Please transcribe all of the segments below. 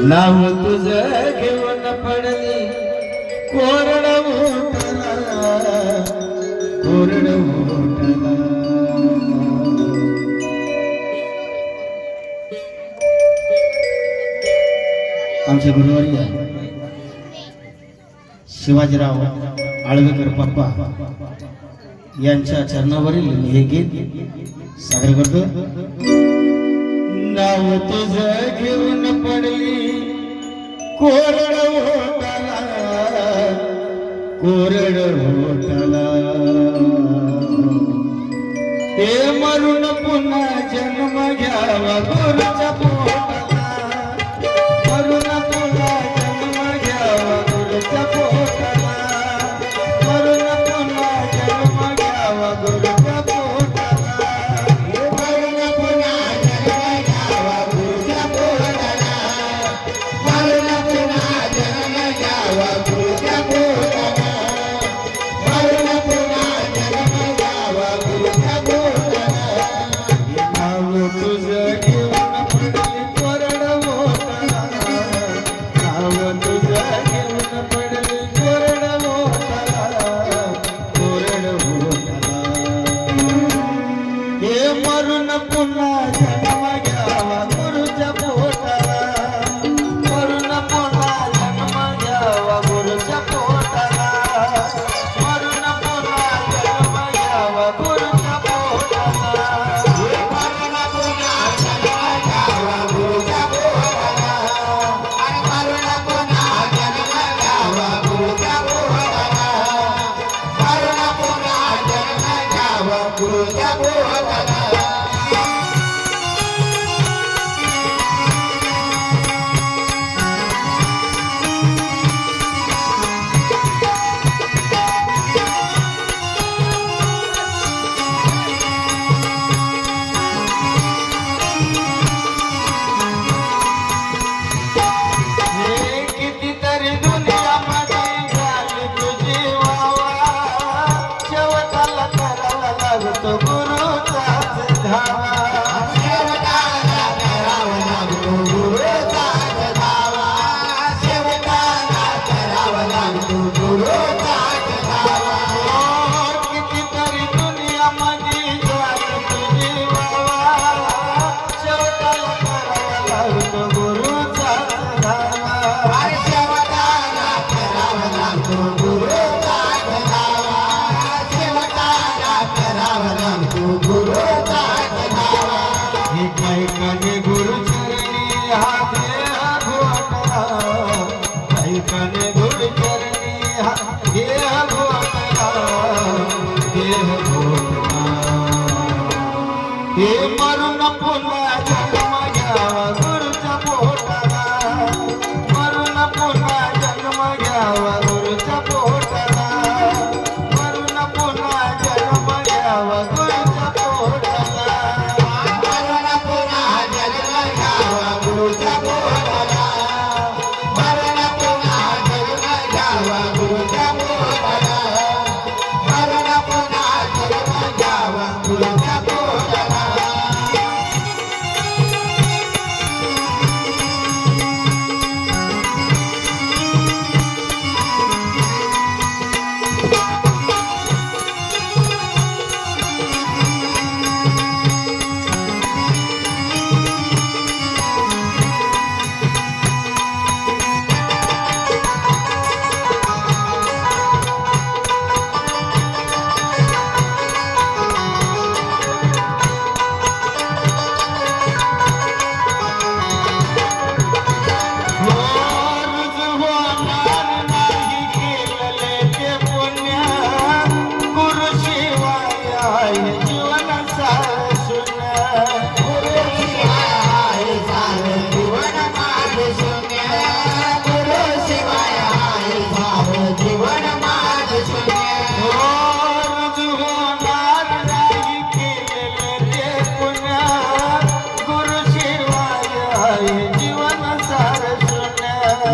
नाव तुझ घेऊन पडली. कोरड कोरड आमचे गुरुवारी शिवाजीराव आळवेकर पप्पा यांच्या चरणावरील हे गीत सादर करतो. नाव तुझ घेऊन पडली. कोरड होताला कोरड हे ते मरून पुन्हा जन्म घ्यावा पोरचा पोर ఏ మరుణ పుల్ల జగమయవ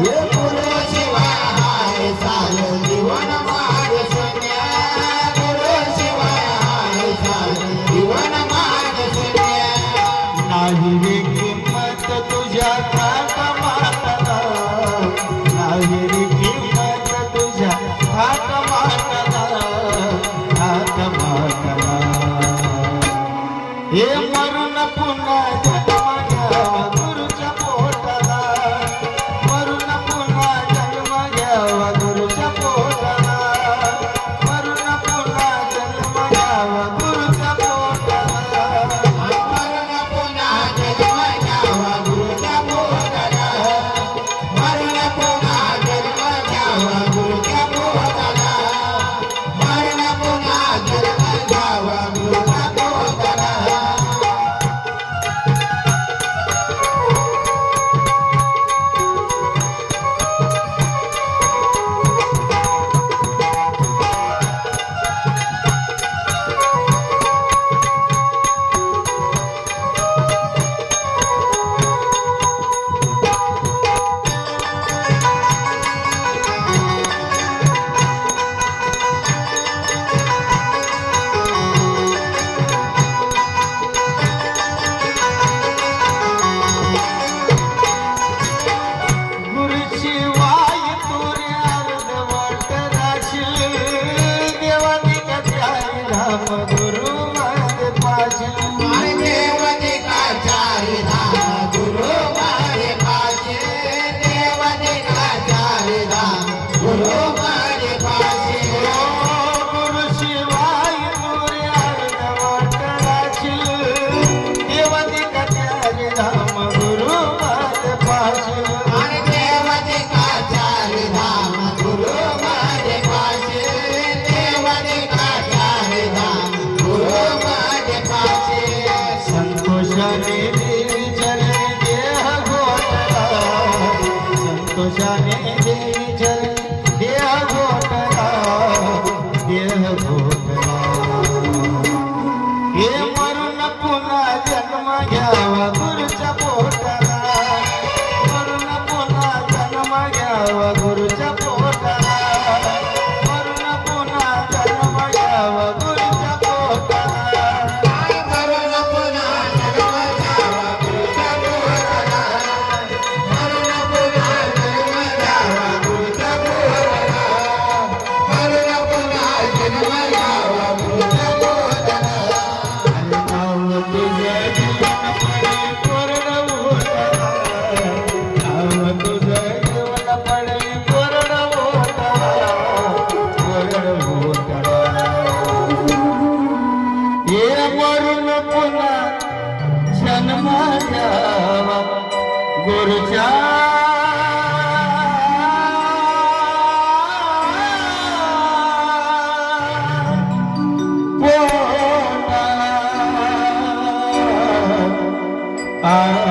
Yeah. Oh, অগর চা Ah